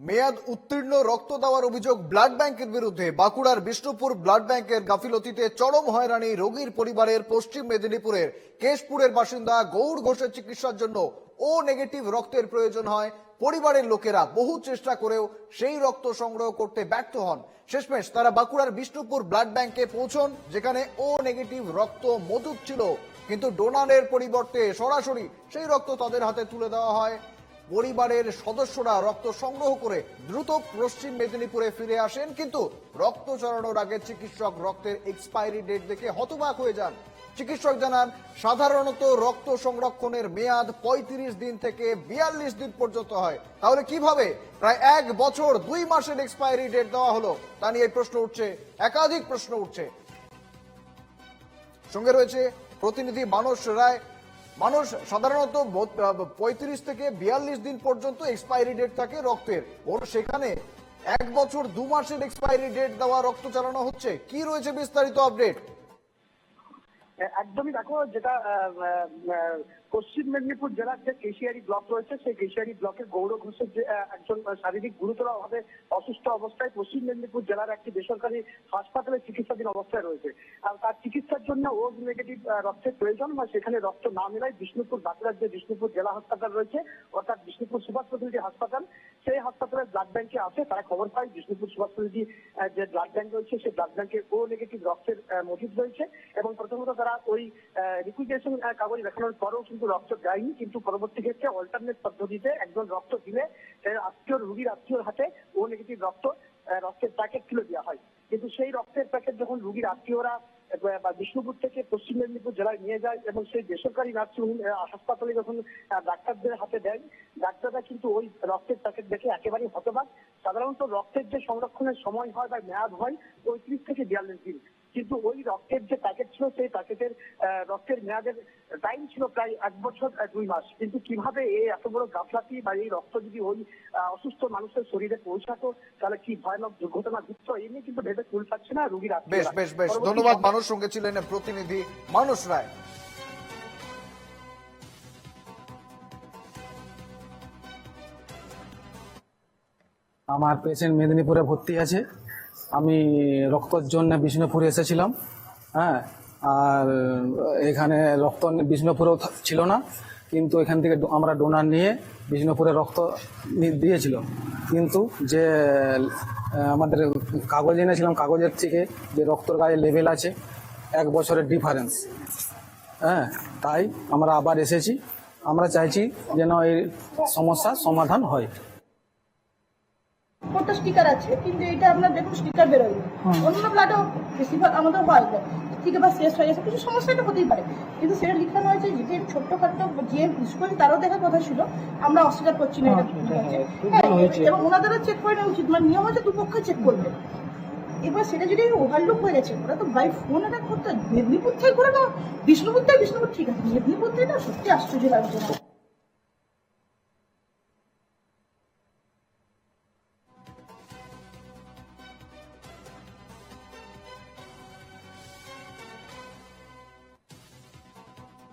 মেয়াদ উত্তীর্ণ, রক্ত দেওয়ার অভিযোগ ব্লাড ব্যাংকের বিরুদ্ধে। বাঁকুড়ার বিষ্ণুপুর ব্লাড ব্যাংকের গাফিলতিতে চরম হয়রানি রোগীর পরিবারের পশ্চিম মেদিনীপুরের। কেশপুরের বাসিন্দা গৌর ঘোষের চিকিৎসার জন্য ও নেগেটিভ রক্তের প্রয়োজন হয়। পরিবারের লোকেরা বহু চেষ্টা করেও সেই রক্ত সংগ্রহ করতে ব্যর্থ হন। শেষমেশ তারা বাঁকুড়ার বিষ্ণুপুর ব্লাড ব্যাংকে পৌঁছন, যেখানে ও নেগেটিভ রক্ত মজুদ ছিল। কিন্তু ডোনারের পরিবর্তে সরাসরি সেই রক্ত তাদের হাতে তুলে দেওয়া হয়। পরিবারের সদস্যরা রক্ত সংগ্রহ করে দ্রুত পশ্চিম মেদিনীপুরে ফিরে আসেন, কিন্তু রক্ত চড়ানোর আগে চিকিৎসক রক্তের এক্সপায়ারি ডেট দেখে হতবাক হয়ে যান। চিকিৎসক জানান, সাধারণত রক্ত সংরক্ষণের মেয়াদ ৩৫ দিন থেকে বিয়াল্লিশ দিন পর্যন্ত হয়। তাহলে কীভাবে? প্রায় এক বছর দুই মাসের এক্সপায়ারি ডেট দেওয়া হলো। তা নিয়ে প্রশ্ন উঠছে, একাধিক প্রশ্ন উঠছে। সঙ্গে রয়েছে প্রতিনিধি মানস রায় মানুষ সাধারণত পঁয়ত্রিশ থেকে বিয়াল্লিশ দিন পর্যন্ত এক্সপায়ারি ডেট থাকে রক্তের। ওর সেখানে এক বছর দু মাসের এক্সপায়ারি ডেট দেওয়া রক্ত চালানো হচ্ছে। কি রয়েছে বিস্তারিত আপডেট একদমই দেখো, যেটা পশ্চিম মেদিনীপুর জেলার যে কেশিয়ারি ব্লক রয়েছে, সেই কেশিয়ারি ব্লকের গৌর ঘোষের যে একজন শারীরিক গুরুতর ভাবে অসুস্থ অবস্থায় পশ্চিম মেদিনীপুর জেলার একটি বেসরকারি হাসপাতালে চিকিৎসাধীন অবস্থায় রয়েছে। আর তার চিকিৎসার জন্য ও নেগেটিভ রক্তের প্রয়োজন বা সেখানে রক্ত না মেলায় বিষ্ণুপুর, বাঁকুড়ার যে বিষ্ণুপুর জেলা হাসপাতাল রয়েছে, অর্থাৎ বিষ্ণুপুর সুভাষ প্রতিনিধি হাসপাতাল সেই হাসপাতালের ব্লাড ব্যাংকে আছে, তারা খবর পায়, বিষ্ণুপুর সুভাষ প্রতিনিধি যে ব্লাড ব্যাংক রয়েছে, সেই ব্লাড ব্যাংকে ও নেগেটিভ রক্তের মজুদ রয়েছে এবং প্রথমত তারা ওই রিকুইজেশন কাগজ দেখানোর পরেও কিন্তু রক্ত দেয়নি, কিন্তু পরবর্তী ক্ষেত্রে অল্টারনেট পদ্ধতিতে একজন রক্ত দিলে আত্মীয় রুগীর আত্মীয়র হাতে ও নেগেটিভ রক্ত রক্তের প্যাকেট তুলে দেওয়া হয়। কিন্তু সেই রক্তের প্যাকেট যখন রুগীর আত্মীয়রা বা বিষ্ণুপুর থেকে পশ্চিম মেদিনীপুর জেলায় নিয়ে যায় এবং সেই বেসরকারি নার্সিং হাসপাতালে যখন ডাক্তারদের হাতে দেয় ডাক্তাররা কিন্তু ওই রক্তের প্যাকেট দেখে একেবারেই হতবাক। সাধারণত রক্তের যে সংরক্ষণের সময় হয় বা মেয়াদ হয় পঁয়ত্রিশ থেকে বিয়াল্লিশ দিন। কিন্তু ওই রক্তের যে প্যাকেট ছিল সেই প্যাকেটের রক্তের মেয়াদের টাইম ছিল প্রায় এক বছর দুই মাস। কিন্তু কীভাবে এই এত বড় গাফলাতি বা এই রক্ত যদি ওই অসুস্থ মানুষের শরীরে পৌঁছাতো তাহলে কি ভয়ানক দুর্ঘটনা ঘটতো? এই নিয়ে কিন্তু ভেবে কুল পাচ্ছে না রুগীর বেশ বেশ বেশ। ধন্যবাদ মানুষ সঙ্গে ছিলেন প্রতিনিধি মানুষ রায়। আমার পেশেন্ট মেদিনীপুরে ভর্তি আছে। আমি রক্তর জন্য বিষ্ণুপুরে এসেছিলাম হ্যাঁ? আর এখানে রক্ত বিষ্ণুপুরেও ছিল না, কিন্তু এখান থেকে আমরা ডোনার নিয়ে বিষ্ণুপুরে রক্ত দিয়েছিল। কিন্তু যে আমাদের কাগজ এনেছিলাম, কাগজের থেকে যে রক্তর গায়ে লেভেল আছে, এক বছরের ডিফারেন্স হ্যাঁ? তাই আমরা আবার এসেছি। আমরা চাইছি যেন এই সমস্যার সমাধান হয়। স্টিকার আছে কিন্তু এটা আপনার দেখুন স্টিকার বেরোয়নি। অন্য ব্লাডও বেশিরভাগ আমাদের হয় ঠিক বা শেষ হয়ে গেছে। কিছু সমস্যা এটা হতেই পারে। কিন্তু সেটা লিখানো হয়েছে যেটি ছোট্টখাটো যে স্কুল তারও দেখার কথা ছিল আমরা অস্বীকার করছি না এটা ভুল হ্যাঁ, এবং ওনাদেরও চেক করে নেওয়া উচিত। মানে নিয়ম হচ্ছে দুপক্ষে চেক করবে। এবার সেটা যদি ওভারলুক হয়ে গেছে ওরা তো বাই ফোন এটা করতে মেদিনীপুর থেকে করে না বিষ্ণুপুর থেকে বিষ্ণুপুর ঠিক আছে। মেদিনীপুর থেকে না সত্যি আশ্চর্য লাগছে। না